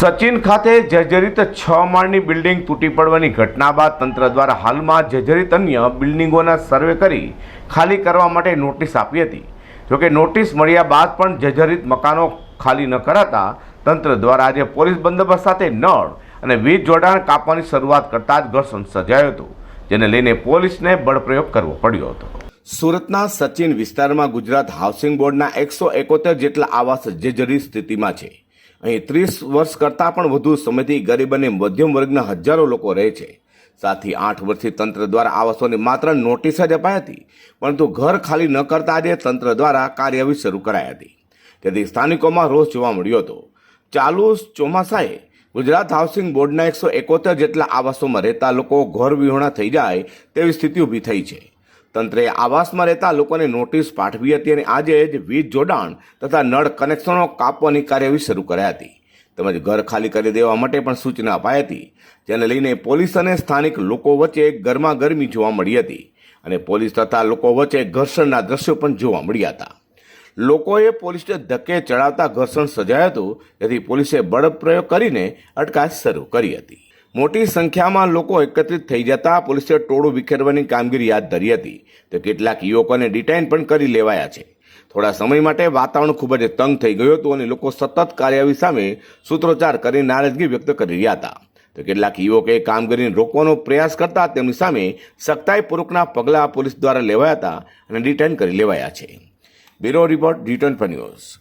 સચિન ખાતે જર્જરિત છ માળની બિલ્ડિંગ તૂટી પડવાની ઘટના બાદ તંત્ર દ્વારા હાલમાં જર્જરિત અન્ય બિલ્ડિંગોના સર્વે કરી ખાલી કરવા માટે નોટિસ આપી હતી. જોકે નોટિસ મળ્યા બાદ પણ જર્જરિત મકાનો ખાલી ન કરાતા તંત્ર દ્વારા આજે પોલીસ બંદોબસ્ત સાથે નળ અને વીજ જોડાણ કાપવાની શરૂઆત કરતાં જ ઘર્ષણ સર્જાયું હતું, જેને લઈને પોલીસને બળપ્રયોગ કરવો પડ્યો હતો. સુરતના સચિન વિસ્તારમાં ગુજરાત હાઉસિંગ બોર્ડના એકસો એકોતેર જેટલા આવાસ જર્જરિત સ્થિતિમાં છે. અહીં ત્રીસ વર્ષ કરતાં પણ વધુ સમયથી ગરીબ અને મધ્યમ વર્ગના હજારો લોકો રહે છે. સાથી આઠ વર્ષથી તંત્ર દ્વારા આવાસોની માત્ર નોટિસ જ અપાઈ હતી, પરંતુ ઘર ખાલી ન કરતા આજે તંત્ર દ્વારા કાર્યવાહી શરૂ કરાઈ હતી. તેથી સ્થાનિકોમાં રોષ જોવા મળ્યો હતો. ચાલુ ચોમાસાએ ગુજરાત હાઉસિંગ બોર્ડના એકસો એકોતેર જેટલા આવાસોમાં રહેતા લોકો ઘર વિહોણા થઈ જાય તેવી સ્થિતિ ઊભી થઈ છે. તંત્રે આવાસમાં રહેતા લોકોને નોટિસ પાઠવી હતી અને આજે જ વીજ જોડાણ તથા નળ કનેક્શનો કાપવાની કાર્યવાહી શરૂ કરાઈ હતી. તેમજ ઘર ખાલી કરી દેવા માટે પણ સૂચના અપાઈ હતી, જેને લઈને પોલીસ અને સ્થાનિક લોકો વચ્ચે ગરમાગરમી જોવા મળી હતી અને પોલીસ તથા લોકો વચ્ચે ઘર્ષણના દ્રશ્યો પણ જોવા મળ્યા હતા. લોકોએ પોલીસને ધક્કે ચડાવતા ઘર્ષણ સજાયું હતું, જેથી પોલીસે બળપ્રયોગ કરીને અટકાયત શરૂ કરી હતી. મોટી સંખ્યામાં લોકો એકત્રિત થઈ જતા પોલીસે ટોળું વિખેરવાની કામગીરી હાથ ધરી હતી. તો કેટલાક યુવકોને ડિટાઇન પણ કરી લેવાયા છે. થોડા સમય માટે વાતાવરણ ખૂબ જ તંગ થઈ ગયું હતું અને લોકો સતત કાર્યવાહી સામે સૂત્રોચ્ચાર કરી નારાજગી વ્યક્ત કરી રહ્યા હતા. તો કેટલાક યુવકોએ કામગીરીને રોકવાનો પ્રયાસ કરતા તેમની સામે સખ્તાઈપૂર્વકના પગલાં પોલીસ દ્વારા લેવાયા હતા અને ડિટેન કરી લેવાયા છે. બ્યુરો રિપોર્ટ ડિટેન પર ન્યૂઝ.